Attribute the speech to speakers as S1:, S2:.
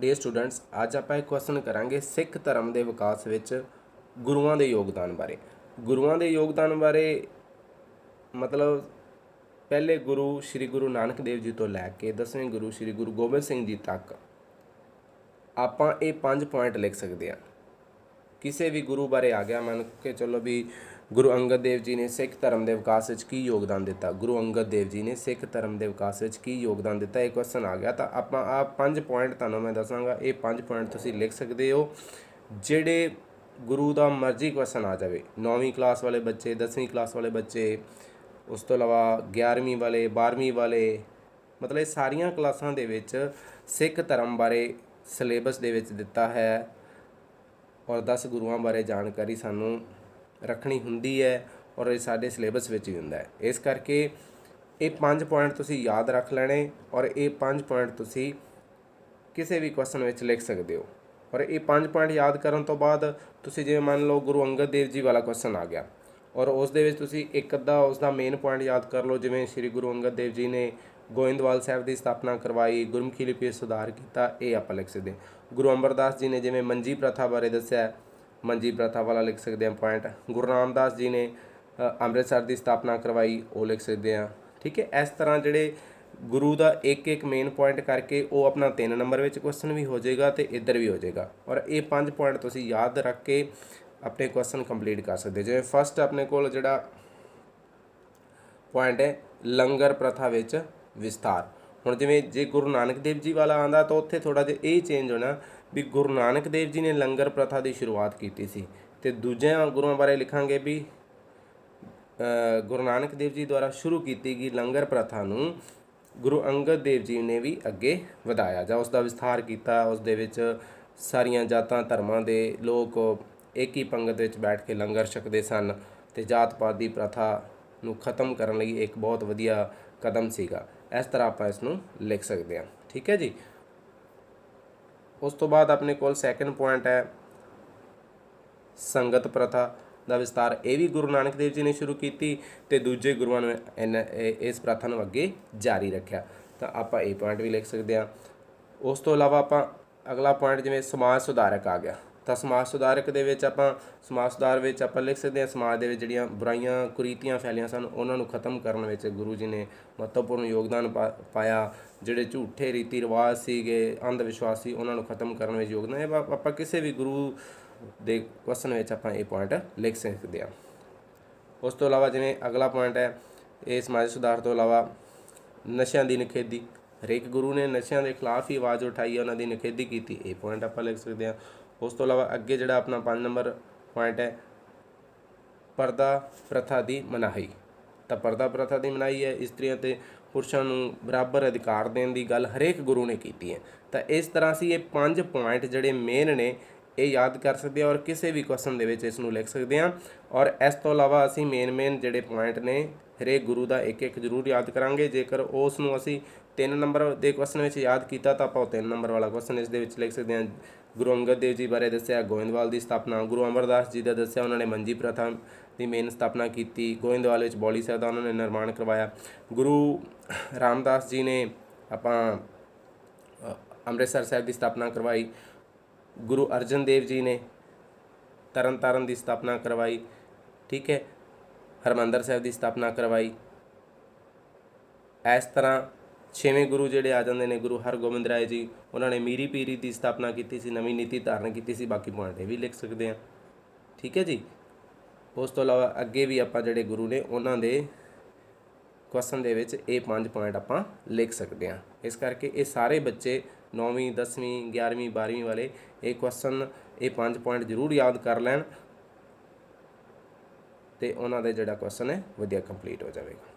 S1: Dear students ਅੱਜ ਆਪਾਂ ਇੱਕ ਕੁਐਸਚਨ ਕਰਾਂਗੇ ਸਿੱਖ ਧਰਮ ਦੇ ਵਿਕਾਸ ਵਿੱਚ ਗੁਰੂਆਂ ਦੇ ਯੋਗਦਾਨ ਬਾਰੇ। ਗੁਰੂਆਂ ਦੇ ਯੋਗਦਾਨ ਬਾਰੇ ਮਤਲਬ ਪਹਿਲੇ ਗੁਰੂ ਸ੍ਰੀ ਗੁਰੂ ਨਾਨਕ ਦੇਵ ਜੀ ਤੋਂ ਲੈ ਕੇ ਦਸਵੇਂ ਗੁਰੂ ਸ੍ਰੀ ਗੁਰੂ ਗੋਬਿੰਦ ਸਿੰਘ ਜੀ ਤੱਕ ਆਪਾਂ ਇਹ ਪੰਜ ਪੁਆਇੰਟ ਲਿਖ ਸਕਦੇ ਹਾਂ। ਕਿਸੇ ਵੀ ਗੁਰੂ ਬਾਰੇ ਆ ਗਿਆ, ਮੰਨ ਕੇ ਚਲੋ ਵੀ ਗੁਰੂ ਅੰਗਦ ਦੇਵ ਜੀ ਨੇ ਸਿੱਖ ਧਰਮ ਦੇ ਵਿਕਾਸ ਵਿੱਚ ਕੀ ਯੋਗਦਾਨ ਦਿੱਤਾ? ਗੁਰੂ ਅੰਗਦ ਦੇਵ ਜੀ ਨੇ ਸਿੱਖ ਧਰਮ ਦੇ ਵਿਕਾਸ ਵਿੱਚ ਕੀ ਯੋਗਦਾਨ ਦਿੱਤਾ? ਇਹ ਕੁਐਸਚਨ ਆ ਗਿਆ। ਤਾਂ ਆਪਾਂ ਆ ਪੰਜ ਪੁਆਇੰਟ ਤੁਹਾਨੂੰ ਮੈਂ ਦੱਸਾਂਗਾ। ਇਹ ਪੰਜ ਪੁਆਇੰਟ ਤੁਸੀਂ ਲਿਖ ਸਕਦੇ ਹੋ। ਜਿਹੜੇ ਗੁਰੂ ਦਾ ਮਰਜ਼ੀ ਕੁਐਸਚਨ ਆ ਜਾਵੇ। 9ਵੀਂ ਕਲਾਸ ਵਾਲੇ ਬੱਚੇ 10ਵੀਂ ਕਲਾਸ ਵਾਲੇ ਬੱਚੇ, ਉਸ ਤੋਂ ਇਲਾਵਾ 11ਵੀਂ ਵਾਲੇ 12ਵੀਂ ਵਾਲੇ, ਮਤਲਬ ਇਹ ਸਾਰੀਆਂ ਕਲਾਸਾਂ ਦੇ ਵਿੱਚ ਸਿੱਖ ਧਰਮ ਬਾਰੇ ਸਿਲੇਬਸ ਦੇ ਵਿੱਚ ਦਿੱਤਾ ਹੈ। ਔਰ 10 ਗੁਰੂਆਂ ਬਾਰੇ ਜਾਣਕਾਰੀ ਸਾਨੂੰ ਰੱਖਣੀ ਹੁੰਦੀ ਹੈ ਔਰ ਇਹ ਸਾਡੇ ਸਿਲੇਬਸ ਵਿੱਚ ਵੀ ਹੁੰਦਾ ਹੈ। ਇਸ ਕਰਕੇ ਇਹ ਪੰਜ ਪੁਆਇੰਟ ਤੁਸੀਂ ਯਾਦ ਰੱਖ ਲੈਣੇ ਔਰ ਇਹ ਪੰਜ ਪੁਆਇੰਟ ਤੁਸੀਂ ਕਿਸੇ ਵੀ ਕੁਐਸਚਨ ਵਿੱਚ ਲਿਖ ਸਕਦੇ ਹੋ। ਔਰ ਇਹ ਪੰਜ ਪੁਆਇੰਟ ਯਾਦ ਕਰਨ ਤੋਂ ਬਾਅਦ ਤੁਸੀਂ ਜਿਵੇਂ ਮੰਨ ਲਓ ਗੁਰੂ ਅੰਗਦ ਦੇਵ ਜੀ ਵਾਲਾ ਕੁਐਸਚਨ ਆ ਗਿਆ ਔਰ ਉਸ ਦੇ ਵਿੱਚ ਤੁਸੀਂ ਇੱਕ ਅੱਧਾ ਉਸ ਦਾ ਮੇਨ ਪੁਆਇੰਟ ਯਾਦ ਕਰ ਲਓ, ਜਿਵੇਂ ਸ੍ਰੀ ਗੁਰੂ ਅੰਗਦ ਦੇਵ ਜੀ ਨੇ ਗੋਇੰਦਵਾਲ ਸਾਹਿਬ ਦੀ ਸਥਾਪਨਾ ਕਰਵਾਈ, ਗੁਰਮੁਖੀ ਲਿਪੀ ਸੁਧਾਰ ਕੀਤਾ, ਇਹ ਆਪਾਂ ਲਿਖ ਸਕਦੇ ਗੁਰੂ ਅਮਰਦਾਸ ਜੀ ਨੇ ਜਿਵੇਂ ਮੰਜੀ ਪ੍ਰਥਾ ਬਾਰੇ ਦੱਸਿਆ ਮੰਜੀ ਪ੍ਰਥਾ ਵਾਲਾ ਲਿਖ ਸਕਦੇ ਹਾਂ ਪੁਆਇੰਟ ਗੁਰੂ ਰਾਮਦਾਸ ਜੀ ਨੇ ਅੰਮ੍ਰਿਤਸਰ ਦੀ ਸਥਾਪਨਾ ਕਰਵਾਈ, ਉਹ ਲਿਖ ਸਕਦੇ ਹਾਂ। ਠੀਕ ਹੈ, ਇਸ ਤਰ੍ਹਾਂ ਜਿਹੜੇ ਗੁਰੂ ਦਾ ਇੱਕ ਇੱਕ ਮੇਨ ਪੁਆਇੰਟ ਕਰਕੇ ਉਹ ਆਪਣਾ 3 ਨੰਬਰ ਵਿੱਚ ਕੁਐਸਚਨ ਵੀ ਹੋ ਜਾਏਗਾ ਤੇ ਇੱਧਰ ਵੀ ਹੋ ਜਾਏਗਾ। ਔਰ ਇਹ ਪੰਜ ਪੁਆਇੰਟ ਤੁਸੀਂ ਯਾਦ ਰੱਖ ਕੇ ਆਪਣੇ ਕੁਐਸਚਨ ਕੰਪਲੀਟ ਕਰ ਸਕਦੇ ਜਿਵੇਂ ਫਸਟ ਆਪਣੇ ਕੋਲ ਜਿਹੜਾ ਪੁਆਇੰਟ ਹੈ, ਲੰਗਰ ਪ੍ਰਥਾ ਵਿੱਚ ਵਿਸਥਾਰ। ਹੁਣ ਜਿਵੇਂ ਜੇ ਗੁਰੂ ਨਾਨਕ ਦੇਵ ਜੀ ਵਾਲਾ ਆਂਦਾ ਤਾਂ ਉੱਥੇ ਥੋੜਾ ਜਿਹਾ ਇਹ ਚੇਂਜ ਹੋਣਾ ਵੀ ਗੁਰੂ ਨਾਨਕ ਦੇਵ ਜੀ ਨੇ ਲੰਗਰ ਪ੍ਰਥਾ ਦੀ ਸ਼ੁਰੂਆਤ ਕੀਤੀ ਸੀ ਤੇ ਦੂਜਿਆਂ ਗੁਰੂਆਂ ਬਾਰੇ ਲਿਖਾਂਗੇ ਵੀ ਗੁਰੂ ਨਾਨਕ ਦੇਵ ਜੀ ਦੁਆਰਾ ਸ਼ੁਰੂ ਕੀਤੀ ਗਈ ਲੰਗਰ ਪ੍ਰਥਾ ਨੂੰ ਗੁਰੂ ਅੰਗਦ ਦੇਵ ਜੀ ਨੇ ਵੀ ਅੱਗੇ ਵਧਾਇਆ ਜਾਂ ਉਸ ਦਾ ਵਿਸਥਾਰ ਕੀਤਾ ਉਸ ਦੇ ਵਿੱਚ ਸਾਰੀਆਂ ਜਾਤਾਂ ਧਰਮਾਂ ਦੇ ਲੋਕ ਇੱਕ ਹੀ ਪੰਗਤ ਵਿੱਚ ਬੈਠ ਕੇ ਲੰਗਰ ਛਕਦੇ ਸਨ ਤੇ ਜਾਤ ਪਾਤ ਦੀ ਪ੍ਰਥਾ ਨੂੰ ਖਤਮ ਕਰਨ ਲਈ ਇੱਕ ਬਹੁਤ ਵਧੀਆ ਕਦਮ ਸੀਗਾ। ਇਸ ਤਰ੍ਹਾਂ ਆਪਾਂ ਇਸ ਨੂੰ ਲਿਖ ਸਕਦੇ ਹਾਂ। ਠੀਕ ਹੈ ਜੀ? ਉਸ ਤੋਂ ਬਾਅਦ ਆਪਣੇ ਕੋਲ ਸੈਕੰਡ ਪੁਆਇੰਟ ਹੈ। ਸੰਗਤ ਪ੍ਰਥਾ ਦਾ ਵਿਸਤਾਰ ਇਹ ਵੀ ਗੁਰੂ ਨਾਨਕ ਦੇਵ ਜੀ ਨੇ ਸ਼ੁਰੂ ਕੀਤੀ ਤੇ ਦੂਜੇ ਗੁਰੂਆਂ ਨੇ ਇਨ- ਇਹ- ਇਸ ਪ੍ਰਥਾ ਨੂੰ ਅੱਗੇ ਜਾਰੀ ਰੱਖਿਆ। ਤਾਂ ਆਪਾਂ ਇਹ ਪੁਆਇੰਟ ਵੀ ਲਿਖ ਸਕਦੇ ਹਾਂ। ਉਸ ਤੋਂ ਇਲਾਵਾ ਆਪਾਂ ਅਗਲਾ ਪੁਆਇੰਟ ਜਿਵੇਂ ਸਮਾਜ ਸੁਧਾਰਕ ਆ ਗਿਆ। ਤਾਂ ਸਮਾਜ ਸੁਧਾਰਕ ਦੇ ਵਿੱਚ ਆਪਾਂ, ਸਮਾਜ ਸੁਧਾਰ ਵਿੱਚ ਆਪਾਂ ਲਿਖ ਸਕਦੇ ਹਾਂ, ਸਮਾਜ ਦੇ ਵਿੱਚ ਜਿਹੜੀਆਂ ਬੁਰਾਈਆਂ, ਕੁਰੀਤੀਆਂ, ਫੈਲੀਆਂ ਸਨ, ਉਹਨਾਂ ਨੂੰ ਖਤਮ ਕਰਨ ਵਿੱਚ ਗੁਰੂ ਜੀ ਨੇ ਮਹੱਤਵਪੂਰਨ ਯੋਗਦਾਨ ਪਾ- ਪਾਇਆ। ਜਿਹੜੇ ਝੂਠੇ ਰੀਤੀ ਰਿਵਾਜ ਸੀਗੇ ਅੰਧ ਵਿਸ਼ਵਾਸ ਸੀ ਉਹਨਾਂ ਨੂੰ ਖਤਮ ਕਰਨ ਵਿੱਚ ਯੋਗਦਾਨ ਇਹ ਆਪਾਂ ਕਿਸੇ ਵੀ ਗੁਰੂ ਦੇ ਕੁਐਸਚਨ ਵਿੱਚ ਆਪਾਂ ਇਹ ਪੁਆਇੰਟ ਲਿਖ ਸਕਦੇ ਹਾਂ। ਉਸ ਤੋਂ ਇਲਾਵਾ ਜਿਵੇਂ ਅਗਲਾ ਪੁਆਇੰਟ ਹੈ, ਇਹ ਸਮਾਜ ਸੁਧਾਰ ਤੋਂ ਇਲਾਵਾ ਨਸ਼ਿਆਂ ਦੀ ਨਿਖੇਧੀ। ਹਰੇਕ ਗੁਰੂ ਨੇ ਨਸ਼ਿਆਂ ਦੇ ਖਿਲਾਫ ਹੀ ਆਵਾਜ਼ ਉਠਾਈ ਹੈ, ਉਹਨਾਂ ਦੀ ਨਿਖੇਧੀ ਕੀਤੀ। ਇਹ ਪੁਆਇੰਟ ਆਪਾਂ ਲਿਖ ਸਕਦੇ ਹਾਂ। ਉਸ ਤੋਂ ਇਲਾਵਾ ਅੱਗੇ ਜਿਹੜਾ ਆਪਣਾ 5 ਨੰਬਰ ਪੁਆਇੰਟ ਹੈ, ਪਰਦਾ ਪ੍ਰਥਾ ਦੀ ਮਨਾਹੀ। ਤਾਂ ਪਰਦਾ ਪ੍ਰਥਾ ਦੀ ਮਨਾਹੀ ਹੈ, ਇਸਤਰੀਆਂ ਤੇ ਪੁਰਸ਼ਾਂ ਨੂੰ ਬਰਾਬਰ ਅਧਿਕਾਰ ਦੇਣ ਦੀ ਗੱਲ ਹਰੇਕ ਗੁਰੂ ਨੇ ਕੀਤੀ ਹੈ। ਤਾਂ ਇਸ ਤਰ੍ਹਾਂ ਸੀ ਇਹ ਪੰਜ ਪੁਆਇੰਟ ਜਿਹੜੇ ਮੇਨ ਨੇ, ਇਹ ਯਾਦ ਕਰ ਸਕਦੇ ਹਾਂ ਔਰ ਕਿਸੇ ਵੀ ਕੁਐਸਚਨ ਦੇ ਵਿੱਚ ਇਸ ਨੂੰ ਲਿਖ ਸਕਦੇ ਹਾਂ। ਔਰ ਇਸ ਤੋਂ ਇਲਾਵਾ ਅਸੀਂ ਮੇਨ ਮੇਨ ਜਿਹੜੇ ਪੁਆਇੰਟ ਨੇ, ਹਰੇਕ ਗੁਰੂ ਦਾ ਇੱਕ ਇੱਕ ਜ਼ਰੂਰ ਯਾਦ ਕਰਾਂਗੇ। ਜੇਕਰ ਉਸ ਨੂੰ ਅਸੀਂ 3 ਨੰਬਰ ਦੇ ਕੁਐਸਚਨ ਵਿੱਚ ਯਾਦ ਕੀਤਾ, ਤਾਂ ਆਪਾਂ ਉਹ 3 ਨੰਬਰ ਵਾਲਾ ਕੁਐਸਚਨ ਇਸ ਦੇ ਵਿੱਚ ਲਿਖ ਸਕਦੇ ਹਾਂ। ਗੁਰੂ ਅੰਗਦ ਦੇਵ ਜੀ ਬਾਰੇ ਦੱਸਿਆ, ਗੋਇੰਦਵਾਲ ਦੀ ਸਥਾਪਨਾ, ਗੁਰੂ ਅਮਰਦਾਸ ਜੀ ਦਾ ਦੱਸਿਆ, ਉਹਨਾਂ ਨੇ ਮੰਜੀ ਪ੍ਰਥਾ ਦੀ ਮੇਨ ਸਥਾਪਨਾ ਕੀਤੀ, ਗੋਇੰਦਵਾਲ ਵਿੱਚ ਬੌਲੀ ਸਾਹਿਬ ਦਾ ਉਹਨਾਂ ਨੇ ਨਿਰਮਾਣ ਕਰਵਾਇਆ। ਗੁਰੂ ਰਾਮਦਾਸ ਜੀ ਨੇ ਆਪਾਂ ਅੰਮ੍ਰਿਤਸਰ ਸਾਹਿਬ ਦੀ ਸਥਾਪਨਾ ਕਰਵਾਈ। ਗੁਰੂ ਅਰਜਨ ਦੇਵ ਜੀ ਨੇ ਤਰਨ ਤਾਰਨ ਦੀ ਸਥਾਪਨਾ ਕਰਵਾਈ, ਠੀਕ ਹੈ? ਹਰਮੰਦਰ ਸਾਹਿਬ ਦੀ ਸਥਾਪਨਾ ਕਰਵਾਈ। ਇਸ ਤਰ੍ਹਾਂ ਛੇਵੇਂ ਗੁਰੂ ਜਿਹੜੇ ਆ ਜਾਂਦੇ ਨੇ, ਗੁਰੂ ਹਰਗੋਬਿੰਦ ਰਾਏ ਜੀ, ਉਹਨਾਂ ਨੇ ਮੀਰੀ ਪੀਰੀ ਦੀ ਸਥਾਪਨਾ ਕੀਤੀ ਸੀ, ਨਵੀਂ ਨੀਤੀ ਧਾਰਨ ਕੀਤੀ ਸੀ, ਬਾਕੀ ਪੁਆਇੰਟ ਇਹ ਵੀ ਲਿਖ ਸਕਦੇ ਹਾਂ ਠੀਕ ਹੈ ਜੀ? ਉਸ ਤੋਂ ਇਲਾਵਾ ਅੱਗੇ ਵੀ ਆਪਾਂ ਜਿਹੜੇ ਗੁਰੂ ਨੇ, ਉਹਨਾਂ ਦੇ ਕੁਐਸਚਨ ਦੇ ਵਿੱਚ ਇਹ ਪੰਜ ਪੁਆਇੰਟ ਆਪਾਂ ਲਿਖ ਸਕਦੇ ਹਾਂ ਇਸ ਕਰਕੇ ਇਹ ਸਾਰੇ ਬੱਚੇ 9ਵੀਂ 10ਵੀਂ 11ਵੀਂ 12ਵੀਂ ਵਾਲੇ ਇਹ ਕੁਐਸਚਨ ਇਹ ਪੰਜ ਪੁਆਇੰਟ ਜ਼ਰੂਰ ਯਾਦ ਕਰ ਲੈਣ ਤੇ ਉਹਨਾਂ ਦਾ ਜਿਹੜਾ ਕੁਐਸਚਨ ਹੈ, ਵਧੀਆ ਕੰਪਲੀਟ ਹੋ ਜਾਵੇਗਾ।